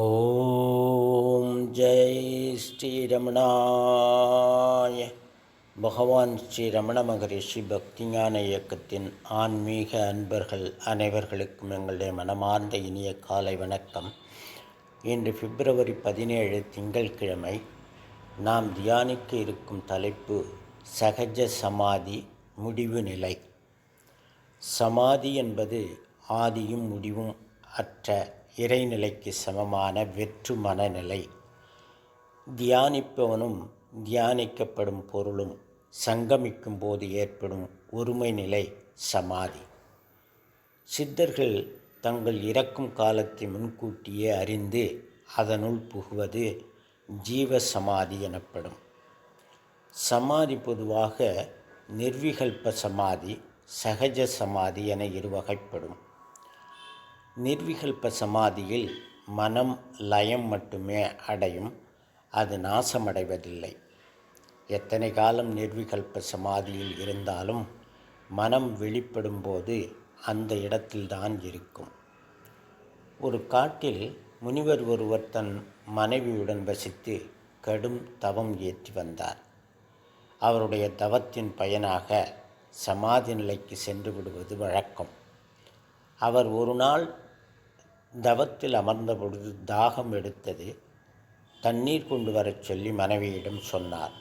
ஓம் ஜெய் ஸ்ரீரமணாய பகவான் ஸ்ரீ ரமண மகரிஷி பக்திஞான இயக்கத்தின் ஆன்மீக அன்பர்கள் அனைவர்களுக்கும் எங்களுடைய மனமார்ந்த இனிய காலை வணக்கம். இன்று பிப்ரவரி பதினேழு திங்கட்கிழமை நாம் தியானிக்க இருக்கும் தலைப்பு சகஜ சமாதி முடிவு நிலை. சமாதி என்பது ஆதியும் முடிவும் அற்ற இறைநிலைக்கு சமமான வெற்று மனநிலை தியானிப்பவனும் தியானிக்கப்படும் பொருளும் சங்கமிக்கும் போது ஏற்படும் ஒருமை நிலை சமாதி. சித்தர்கள் தங்கள் இறக்கும் காலத்தை முன்கூட்டியே அறிந்து அதனுள் புகுவது ஜீவ சமாதி எனப்படும். சமாதி பொதுவாக நிர்விகல்ப சமாதி சகஜ சமாதி என இருவகைப்படும். நிர்விகல்ப சமாதியில் மனம் லயம் மட்டுமே அடையும். அது நாசமடைவதில்லை. எத்தனை காலம் நிர்விகல்ப சமாதியில் இருந்தாலும் மனம் வெளிப்படும் போது அந்த இடத்தில்தான் இருக்கும். ஒரு காட்டில் முனிவர் ஒருவர் தன் மனைவியுடன் வசித்து கடும் தவம் ஏற்றி வந்தார். அவருடைய தவத்தின் பயனாக சமாதி நிலைக்கு சென்று விடுவது வழக்கம். அவர் ஒரு நாள் தவத்தில் அமர்ந்த பொழுது தாகம் எடுத்தது தண்ணீர் கொண்டு வரச் சொல்லி மனைவியிடம் சொன்னார்.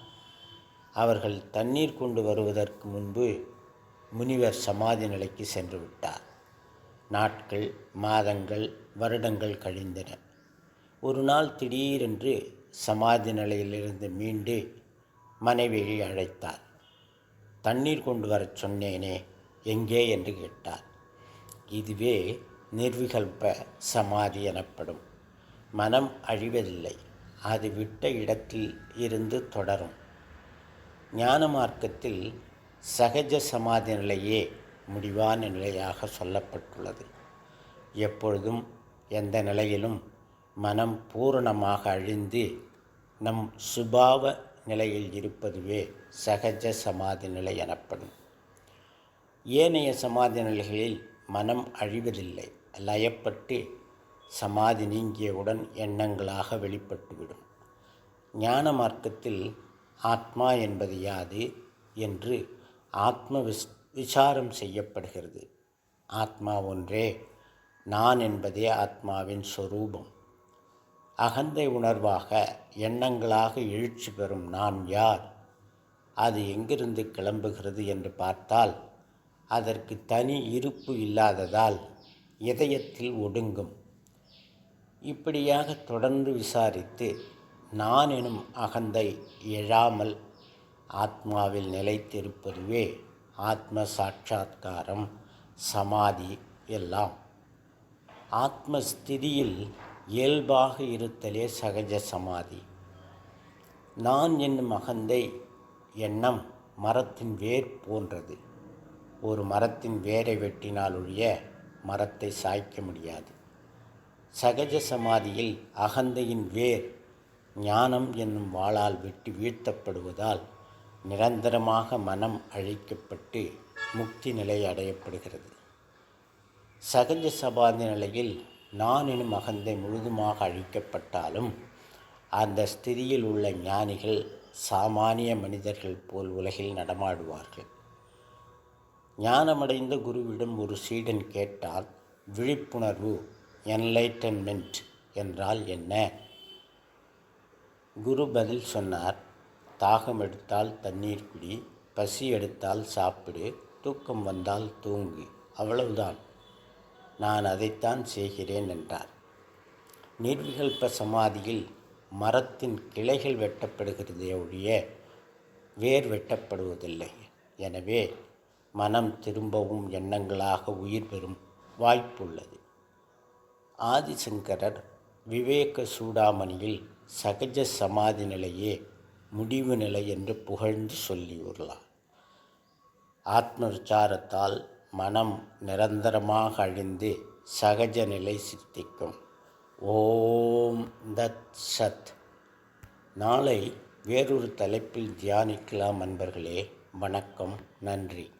அவர்கள் தண்ணீர் கொண்டு வருவதற்கு முன்பு முனிவர் சமாதி நிலைக்கு சென்று விட்டார். நாட்கள் மாதங்கள் வருடங்கள் கழிந்தன. ஒரு நாள் திடீரென்று சமாதி நிலையிலிருந்து மீண்டு மனைவியை அழைத்தார். தண்ணீர் கொண்டு வரச் சொன்னேனே எங்கே? என்று கேட்டார். இதுவே நிர்விகல்ப சமாதி எனப்படும். மனம் அழிவதில்லை அது விட்ட இடத்தில் இருந்து தொடரும். ஞான மார்க்கத்தில் சகஜ சமாதி நிலையே முடிவான நிலையாக சொல்லப்பட்டுள்ளது. எப்பொழுதும் எந்த நிலையிலும் மனம் பூரணமாக அழிந்து நம் சுபாவ நிலையில் இருப்பதுவே சகஜ சமாதி நிலை எனப்படும். ஏனைய சமாதி நிலைகளில் மனம் அழிவதில்லை. லயப்பட்டு சமாதி நீங்கியவுடன் எண்ணங்களாக வெளிப்பட்டுவிடும். ஞான மார்க்கத்தில் ஆத்மா என்பது யாது என்று ஆத்ம விஸ் விசாரம் செய்யப்படுகிறது. ஆத்மா ஒன்றே நான் என்பதே ஆத்மாவின் சொரூபம். அகந்தை உணர்வாக எண்ணங்களாக எழுச்சி பெறும் நான் யார்? அது எங்கிருந்து கிளம்புகிறது என்று பார்த்தால் அதற்கு தனி இருப்பு இல்லாததால் இதயத்தில் ஒடுங்கும். இப்படியாக தொடர்ந்து விசாரித்து நான் எனும் அகந்தை எழாமல் ஆத்மாவில் நிலைத்திருப்பதுவே ஆத்ம சாட்சா்காரம் சமாதி எல்லாம். ஆத்மஸ்திதியில் இயல்பாக இருத்தலே சகஜ சமாதி. நான் என்னும் அகந்தை எண்ணம் மரத்தின் வேர் போன்றது. ஒரு மரத்தின் வேரை வெட்டினால் ஒழிய மரத்தை சாய்க்க முடியாது. சகஜ சமாதியில் அகந்தையின் வேர் ஞானம் என்னும் வாளால் வெட்டி வீழ்த்தப்படுவதால் நிரந்தரமாக மனம் அழிக்கப்பட்டு முக்தி நிலை அடையப்படுகிறது. சகஜ சமாதி நிலையில் நான் எனும் அகந்தை முழுதுமாக அழிக்கப்பட்டாலும் அந்த ஸ்திதியில் உள்ள ஞானிகள் சாமானிய மனிதர்கள் போல் உலகில் நடமாடுவார்கள். ஞானமடைந்த குருவிடம் ஒரு சீடன் கேட்டால் விழிப்புணர்வு என்லைட்டன்மெண்ட் என்றால் என்ன? குரு பதில் சொன்னார் தாகம் எடுத்தால் தண்ணீர் குடி பசி எடுத்தால் சாப்பிடு தூக்கம் வந்தால் தூங்கு அவ்வளவுதான். நான் அதைத்தான் செய்கிறேன் என்றார். நிர்விகல்ப சமாதியில் மரத்தின் கிளைகள் வெட்டப்படுகிறதே ஒழிய வேர் வெட்டப்படுவதில்லை. எனவே மனம் திரும்பவும் எண்ணங்களாக உயிர் பெறும் வாய்ப்புள்ளது. ஆதிசங்கரர் விவேக சூடாமணியில் சகஜ சமாதி நிலையே முடிவு நிலை என்று புகழ்ந்து சொல்லியுள்ளார். ஆத்ம விசாரத்தால் மனம் நிரந்தரமாக அழிந்து சகஜ நிலை சித்திக்கும். ஓம் தத் சத். நாளை வேறொரு தலைப்பில் தியானிக்கலாம் அன்பர்களே. வணக்கம். நன்றி.